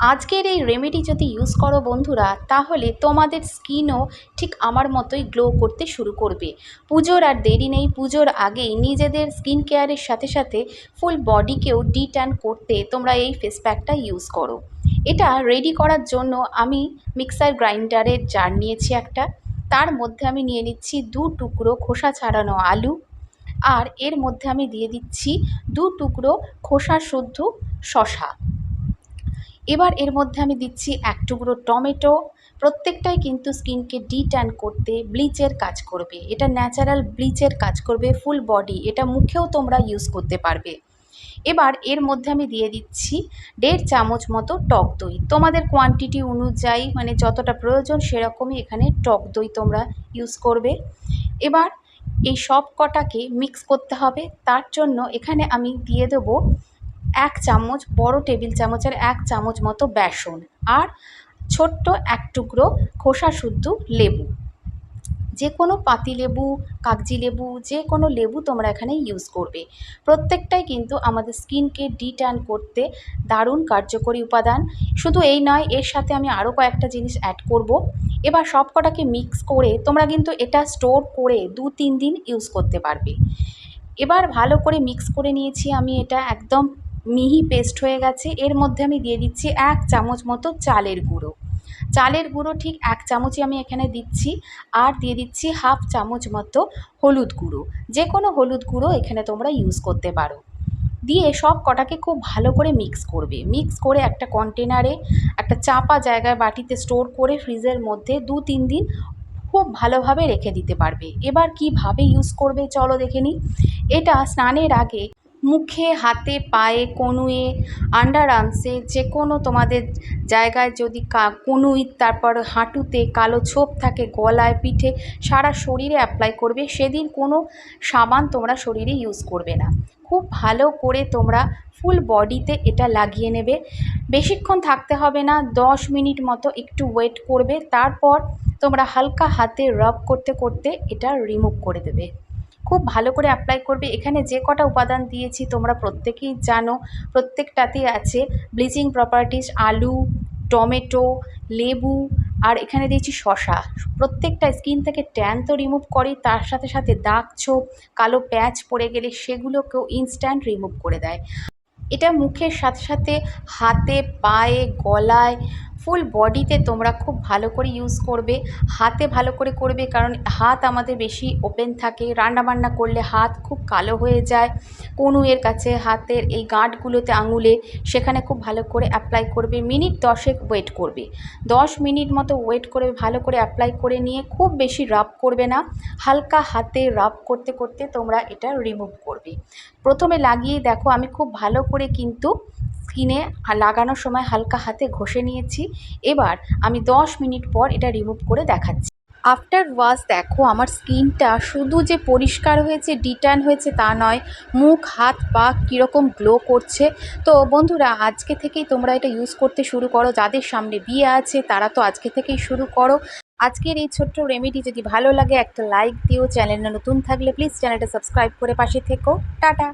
আজকের এই রেমেডি যদি ইউজ করো বন্ধুরা, তাহলে তোমাদের স্কিনও ঠিক আমার মতোই গ্লো করতে শুরু করবে। পুজোর আর দেরি নেই, পুজোর আগেই নিজেদের স্কিন কেয়ারের সাথে সাথে ফুল বডিকেও ডি ডিট্যান করতে তোমরা এই ফেস প্যাকটা ইউজ করো। এটা রেডি করার জন্য আমি মিক্সার গ্রাইন্ডারের জার নিয়েছি একটা। তার মধ্যে আমি নিয়ে নিচ্ছি দু টুকরো খোসা ছাড়ানো আলু। আর এর মধ্যে আমি দিয়ে দিচ্ছি দু টুকরো খোসা শুদ্ধ শশা এবার এর মধ্যে আমি দিচ্ছি এক টুকরো টমেটো। প্রত্যেকটাই কিন্তু স্কিনকে ডি ডিট্যান করতে ব্লিচের কাজ করবে। এটা ন্যাচারাল ব্লিচের কাজ করবে, ফুল বডি। এটা মুখেও তোমরা ইউজ করতে পারবে। এবার এর মধ্যে আমি দিয়ে দিচ্ছি দেড় চামচ মতো টক দই। তোমাদের কোয়ান্টিটি অনুযায়ী মানে যতটা প্রয়োজন সেরকমই এখানে টক দই তোমরা ইউজ করবে। এবার এই সব কটাকে মিক্স করতে হবে। তার জন্য এখানে আমি দিয়ে দেবো এক চামচ, বড় টেবিল চামচের এক চামচ মতো বেসন আর ছোট্ট এক টুকরো খোসা শুদ্ধ লেবু। যে কোনো পাতিলেবু কাগজি লেবু যে কোনো লেবু তোমরা এখানে ইউজ করবে। প্রত্যেকটাই কিন্তু আমাদের স্কিনকে ডিট্যান করতে দারুণ কার্যকরী উপাদান। শুধু এই নয়, এর সাথে আমি আরও কয়েকটা জিনিস অ্যাড করব। এবার সব কটাকে মিক্স করে তোমরা কিন্তু এটা স্টোর করে দু তিন দিন ইউজ করতে পারবে। এবার ভালো করে মিক্স করে নিয়েছি আমি এটা একদম মিহি পেস্ট হয়ে গেছে। এর মধ্যে আমি দিয়ে দিচ্ছি এক চামচ মতো চালের গুঁড়ো। চালের গুঁড়ো ঠিক এক চামচই আমি এখানে দিচ্ছি। আর দিয়ে দিচ্ছি হাফ চামচ মতো হলুদ গুঁড়ো। যে কোনো হলুদ গুঁড়ো এখানে তোমরা ইউজ করতে পারো। দিয়ে সব কটাকে খুব ভালো করে মিক্স করবে। মিক্স করে একটা কন্টেনারে একটা চাপা জায়গায় বাটিতে স্টোর করে ফ্রিজের মধ্যে দু তিন দিন খুব ভালোভাবে রেখে দিতে পারবে। এবার কীভাবে ইউজ করবে চলো দেখে নিই। এটা স্নানের আগে মুখে, হাতে, পায়ে কনুয়ে আন্ডার আর্মসে যে কোনো তোমাদের জায়গায় যদি কা, কনুই, তারপর হাঁটুতে কালো ছোপ থাকে গলায়, পিঠে, সারা শরীরে অ্যাপ্লাই করবে। সেদিন কোনো সাবান তোমরা শরীরে ইউজ করবে না। খুব ভালো করে তোমরা ফুল বডিতে এটা লাগিয়ে নেবে। বেশিক্ষণ থাকতে হবে না, দশ মিনিট মতো একটু ওয়েট করবে। তারপর তোমরা হালকা হাতে রাব করতে করতে এটা রিমুভ করে দেবে। খুব ভালো করে অ্যাপ্লাই করবে। এখানে যে কটা উপাদান দিয়েছি তোমরা প্রত্যেকেই জানো। প্রত্যেকটাতেই আছে ব্লিচিং প্রপার্টিস আলু, টমেটো, লেবু, আর এখানে দিয়েছি শশা প্রত্যেকটা স্কিন থেকে ট্যান তো রিমুভ করে তার সাথে সাথে দাগ ছোপ, কালো প্যাচ পড়ে গেলে সেগুলোকেও ইনস্ট্যান্ট রিমুভ করে দেয়। এটা মুখের সাথে সাথে হাতে, পায়ে, গলায় ফুল বডিতে তোমরা খুব ভালো করে ইউজ করবে, হাতে ভালো করে করবে, কারণ হাত আমাদের বেশি ওপেন থাকে। রান্নাবান্না করলে হাত খুব কালো হয়ে যায়। কনুয়ের কাছে হাতের এই গাঁটগুলোতে আঙুলে সেখানে খুব ভালো করে অ্যাপ্লাই করবে। মিনিট দশেক ওয়েট করবে। দশ মিনিট মতো ওয়েট করে ভালো করে অ্যাপ্লাই করে নিয়ে খুব বেশি রাব করবে না। হালকা হাতে রাব করতে করতে তোমরা এটা রিমুভ করবে। প্রথমে লাগিয়ে দেখো, আমি খুব ভালো করে কিন্তু স্কিনে লাগানোর সময় হালকা হাতে ঘষে নিয়েছি। এবার আমি দশ মিনিট পর এটা রিমুভ করে দেখাচ্ছি। আফটার ওয়াশ দেখো আমার স্কিনটা শুধু যে পরিষ্কার হয়েছে ডিটার্ন হয়েছে তা নয়, মুখ, হাত, পা কীরকম গ্লো করছে। তো বন্ধুরা, আজকে থেকেই তোমরা এটা ইউজ করতে শুরু করো। যাদের সামনে বিয়ে আছে, তারা তো আজকে থেকেই শুরু করো। আজকের এই ছোট্ট রেমেডি যদি ভালো লাগে, একটা লাইক দিও। চ্যানেলটা নতুন থাকলে প্লিজ চ্যানেলটা সাবস্ক্রাইব করে পাশে থেকো। টাটা!